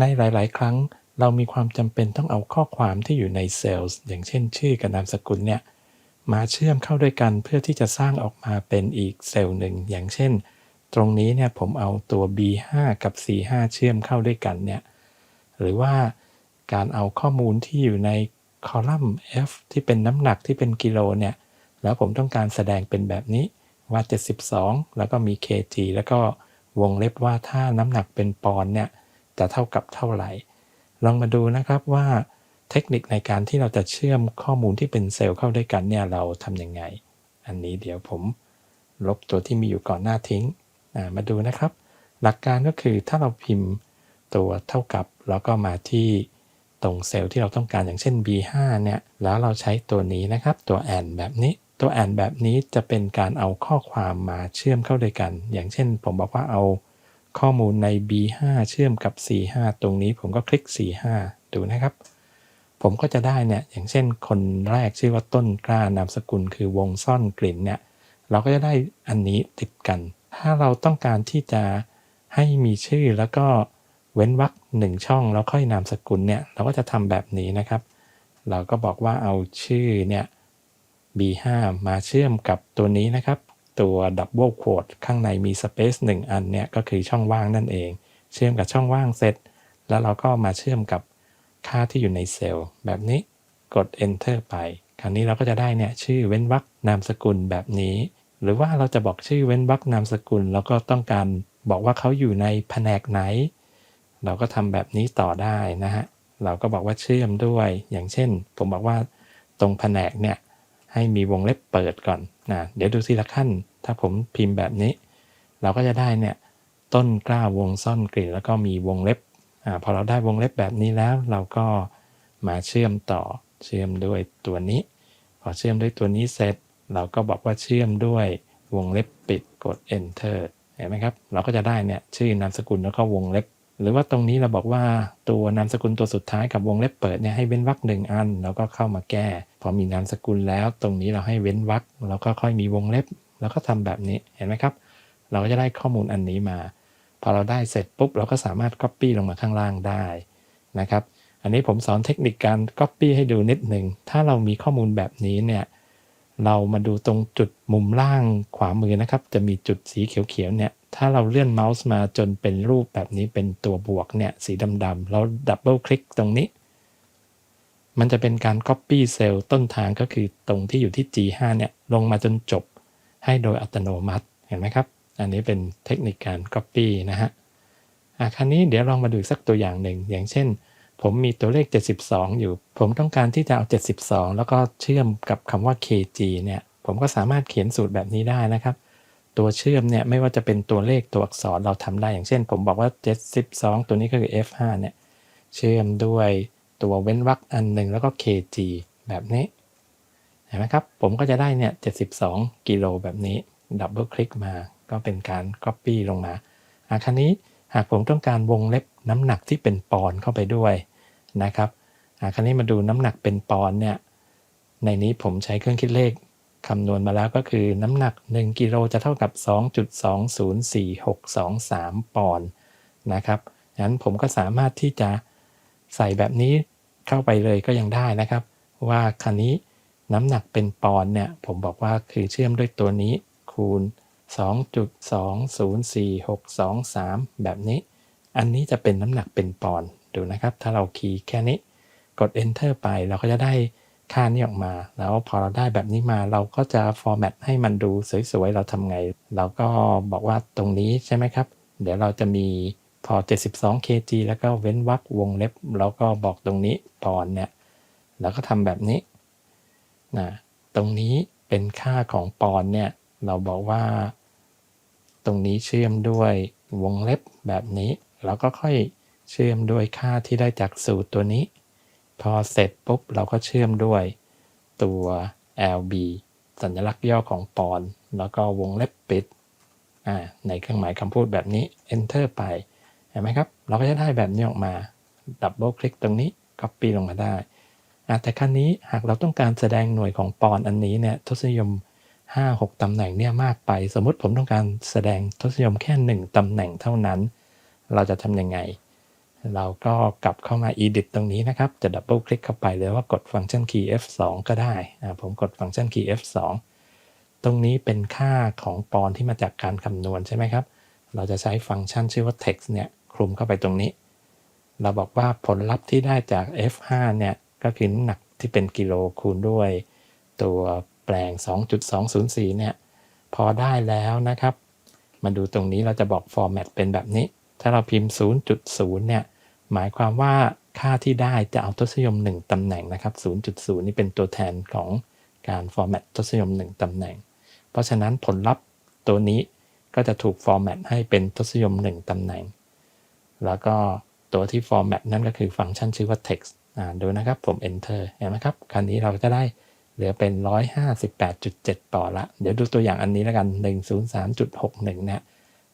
ในหลาย ๆ ครั้งเรามีความจำเป็นต้องเอาข้อความที่อยู่ในเซลล์อย่างเช่นชื่อกับนามสกุลเนี่ยมาเชื่อมเข้าด้วยกันเพื่อที่จะสร้างออกมาเป็นอีกเซลล์หนึ่ง อย่างเช่น ตรงนี้เนี่ยผมเอาตัว B5 กับ C5 เชื่อมเข้าด้วยกันเนี่ยหรือว่าการเอาข้อมูลที่อยู่ในคอลัมน์ F ที่เป็นน้ำหนักที่เป็นกิโลเนี่ยแล้วผมต้องการแสดงเป็นแบบนี้ว่า 72 แล้วก็มี kg แล้วก็วงเล็บว่าถ้าน้ำหนักเป็นปอนด์เนี่ย จะเท่ากับเท่าไหร่ ลองมาดูนะครับว่าเทคนิคในการที่เราจะเชื่อมข้อมูลที่เป็นเซลล์เข้าด้วยกันเนี่ยเราทำยังไง อันนี้เดี๋ยวผมลบตัวที่มีอยู่ก่อนหน้าทิ้ง มาดูนะครับ หลักการก็คือถ้าเราพิมพ์ตัวเท่ากับ แล้วก็มาที่ตรงเซลล์ที่เราต้องการอย่างเช่น B5 เนี่ย แล้วเราใช้ตัวนี้นะครับตัว and แบบนี้ ตัว and แบบนี้จะเป็นการเอาข้อความมาเชื่อมเข้าด้วยกัน อย่างเช่น ผมบอกว่าเอา ข้อมูลใน B5 เชื่อมกับ C5 ตรงนี้ผมก็คลิก C5 ดูนะครับ ผมก็จะได้เนี่ยอย่างเช่นคนแรกชื่อว่าต้นกล้านามสกุลคือวงซ่อนกลิ่นเนี่ยเราก็จะได้อันนี้ติดกัน ถ้าเราต้องการที่จะให้มีชื่อแล้วก็เว้นวรรคหนึ่งช่องแล้วค่อยนามสกุลเนี่ยเราก็จะทำแบบนี้นะครับ เราก็บอกว่าเอาชื่อเนี่ย B5 มาเชื่อมกับตัวนี้นะครับ ตัวดับเบิลโควดข้างในมีสเปซหนึ่งอันเนี่ยก็คือช่องว่างนั่นเอง เชื่อมกับช่องว่างเสร็จ แล้วเราก็มาเชื่อมกับค่าที่อยู่ในเซลล์แบบนี้กด enter ไป คราวนี้เราก็จะได้เนี่ยชื่อเว้นวรรคนามสกุลแบบนี้ หรือว่าเราจะบอกชื่อเว้นวรรคนามสกุล แล้วก็ต้องการบอกว่าเขาอยู่ในแผนกไหน เราก็ทำแบบนี้ต่อได้นะฮะเราก็บอกว่าเชื่อมด้วย อย่างเช่น ผมบอกว่าตรงแผนกเนี่ย ให้มีวงเล็บเปิดก่อนนะเดี๋ยวดูทีละขั้น ถ้าผมพิมพ์แบบนี้ เราก็จะได้เนี่ยต้นกล้าวงซ่อนกลิ่นแล้วก็มีวงเล็บอ่าพอเราได้วงเล็บแบบนี้แล้วเราก็มาเชื่อมต่อเชื่อมด้วยตัวนี้ พอเชื่อมด้วยตัวนี้เสร็จ เราก็บอกว่าเชื่อมด้วยวงเล็บปิดกด enter เห็นไหมครับ เราก็จะได้เนี่ยชื่อนามสกุลแล้วก็วงเล็บ หรือว่าตรงนี้เราบอกว่าตัวนามสกุลตัวสุดท้ายกับวงเล็บเปิดเนี่ยให้เว้นวรรคหนึ่งอัน แล้วก็เข้ามาแก้ พอมีนามสกุลแล้ว ตรงนี้เราให้เว้นวรรคแล้วก็ค่อยมีวงเล็บ แล้วก็ทำแบบนี้เห็นไหมครับ เราก็จะได้ข้อมูลอันนี้มา พอเราได้เสร็จปุ๊บเราก็สามารถ Copy ลงมาข้างล่างได้นะครับอันนี้ผมสอนเทคนิคการ Copy ให้ดูนิดหนึ่งถ้าเรามีข้อมูลแบบนี้เนี่ยเรามาดูตรงจุดมุมล่างขวามือนะครับ จะมีจุดสีเขียวๆเนี่ย ถ้าเราเลื่อนเมาส์มาจนเป็นรูปแบบนี้เป็นตัวบวกเนี่ยสีดำๆแล้วดับเบิลคลิกตรงนี้ มันจะเป็นการ Copy เซลล์ต้นทางก็คือตรงที่อยู่ที่ G5 เนี่ยลงมาจนจบให้โดยอัตโนมัติเห็นไหมครับ อันนี้เป็นเทคนิคการ Copy นะฮะอะคราวนี้เดี๋ยวลองมาดูสักตัวอย่างหนึ่ง อย่างเช่น ผมมีตัวเลข 72 อยู่ ผมต้องการที่จะเอา 72 แล้วก็เชื่อมกับคำว่า kg เนี่ย ผมก็สามารถเขียนสูตรแบบนี้ได้นะครับ ตัวเชื่อมเนี่ยไม่ว่าจะเป็นตัวเลขตัวอักษรเราทำได้อย่างเช่น ผมบอกว่า 72 ตัวนี้ก็คือ F5 เนี่ยเชื่อมด้วยตัวเว้นวรรคอันหนึ่งแล้วก็ kg แบบนี้เห็นไหมครับ ผมก็จะได้เนี่ย 72 กิโลแบบนี้ดับเบิลคลิกมาก็เป็นการ Copy ลงมาอาคราวนี้หากผมต้องการวงเล็บน้ำหนักที่เป็นปอนเข้าไปด้วยนะครับอาคราวนี้มาดูน้ำหนักเป็นปอนเนี่ยในนี้ผมใช้เครื่องคิดเลข คำนวณมาแล้วก็คือน้ำหนัก 1 กิโลจะเท่ากับ 2.204623 ปอนด์นะครับงั้นผมก็สามารถที่จะใส่แบบนี้เข้าไปเลยก็ยังได้นะครับ ว่าคันนี้น้ำหนักเป็นปอนด์เนี่ย ผมบอกว่าคือเชื่อมด้วยตัวนี้คูณ 2.204623 แบบนี้ อันนี้จะเป็นน้ำหนักเป็นปอนด์ดูนะครับ ถ้าเราคีย์แค่นี้กด enter ไปเราก็จะได้ ค่านี้ออกมา แล้วพอเราได้แบบนี้มาเราก็จะฟอร์แมตให้มันดูสวยๆ เราทำไง เราก็บอกว่าตรงนี้ใช่ไหมครับ เดี๋ยวเราจะมีพอ 72 kg แล้วก็เว้นวรรควงเล็บ แล้วก็บอกตรงนี้ปอนเนี่ยแล้วก็ทำแบบนี้นะตรงนี้เป็นค่าของปอนเนี่ยเราบอกว่า ตรงนี้เชื่อมด้วยวงเล็บแบบนี้ แล้วก็ค่อยเชื่อมด้วยค่าที่ได้จากสูตรตัวนี้ พอเสร็จปุ๊บเราก็เชื่อมด้วยตัว LB สัญลักษณ์ย่อของปอน แล้วก็วงเล็บปิด ในเครื่องหมายคำพูดแบบนี้ Enter ไป เห็นไหมครับ เราก็จะได้แบบนี้ออกมา ดับเบิลคลิกตรงนี้ Copy ลงมาได้ แต่ครั้งนี้หากเราต้องการแสดงหน่วยของปอนอันนี้เนี่ยทศนิยม 5-6 ตำแหน่งเนี่ยมากไป สมมุติผมต้องการแสดงทศนิยมแค่ 1 ตำแหน่งเท่านั้น เราจะทำยังไง เราก็กลับเข้ามา edit ตรงนี้นะครับ จะดับเบิลคลิกเข้าไปหรือว่ากดฟังก์ชัน key F2 ก็ได้ ผมกดฟังก์ชัน key F2 ตรงนี้เป็นค่าของปอนที่มาจากการคำนวณใช่ไหมครับ เราจะใช้ฟังก์ชันชื่อว่า text เนี่ยคลุมเข้าไปตรงนี้ เราบอกว่าผลลัพธ์ที่ได้จาก F5 เนี่ยก็คือน้ำหนักที่เป็นกิโลคูณด้วย ตัวแปลง 2.204 เนี่ยพอได้แล้วนะครับ มาดูตรงนี้เราจะบอก format เป็นแบบนี้ ถ้าเราพิมพ์ 0.0 เนี่ย หมายความว่าค่าที่ได้จะเอาทศนิยม 1 ตำแหน่งนะครับ 0.0 นี่เป็นตัวแทนของการ format ทศนิยม 1 ตำแหน่ง เพราะฉะนั้นผลลัพธ์ตัวนี้ก็จะถูก format ให้เป็นทศนิยม 1 ตำแหน่ง แล้วก็ตัวที่ format นั่นก็คือฟังก์ชันชื่อว่า text อ่าดูนะครับผม enter เห็นไหมครับคราวนี้เราจะได้เหลือเป็น 158.7ปอละ เดี๋ยวดูตัวอย่างอันนี้แล้วกัน 103.61นี่ย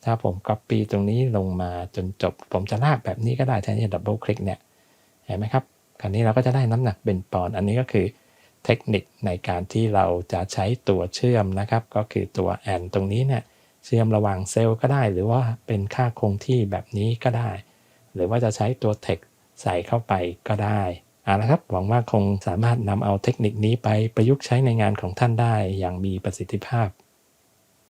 ถ้าผม copy ตรงนี้ลงมาจนจบ ผมจะลากแบบนี้ก็ได้แทนที่จะ double click เนี่ย เห็นไหมครับ คราวนี้เราก็จะได้น้ำหนักเป็นปอนด์อันนี้ก็คือเทคนิคในการที่เราจะใช้ตัวเชื่อมนะครับ ก็คือตัว and ตรงนี้เนี่ยเชื่อมระหว่างเซลล์ก็ได้ หรือว่าเป็นค่าคงที่แบบนี้ก็ได้ หรือว่าจะใช้ตัว text ใส่เข้าไปก็ได้เอาละครับหวังว่าคงสามารถนำเอาเทคนิคนี้ไปประยุกต์ใช้ในงานของท่านได้อย่างมีประสิทธิภาพ